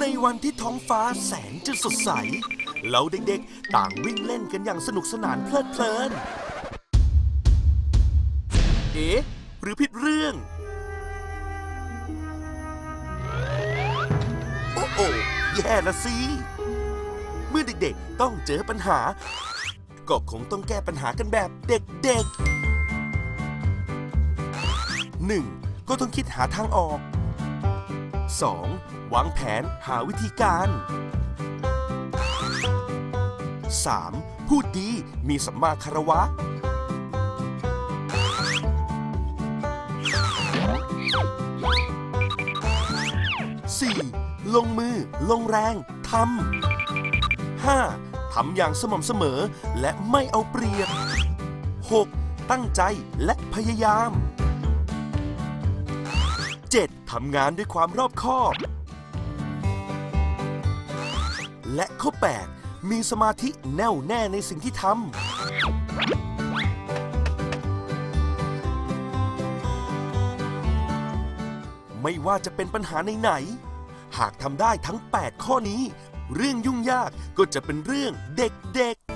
ในวันที่ท้องฟ้าแสนจะสดใสแล้วเด็กๆ ต่างวิ่งเล่นกันอย่างสนุกสนานเพลิดเพลิน เอ๊ะ หรือผิดเรื่อง โอ้โอแย่ละสิ เมื่อเด็กๆ ต้องเจอปัญหา ก็คงต้องแก้ปัญหากันแบบเด็กๆ 1. ก็ต้องคิดหาทางออก 2. วางแผนหาวิธีการ 3. พูดดีมีสัมมาคารวะ 4. ลงมือ ลงแรงทำ 5. ทำอย่างสม่ำเสมอและไม่เอาเปรียบ 6. ตั้งใจและพยายาม 7. ทำงานด้วยความรอบคอบ และข้อ 8 มีสมาธิแน่วแน่ในสิ่งที่ทำ ไม่ว่าจะเป็นปัญหาไหนๆหากทำได้ทั้ง 8 ข้อนี้ เรื่องยุ่งยากก็จะเป็นเรื่องเด็กๆ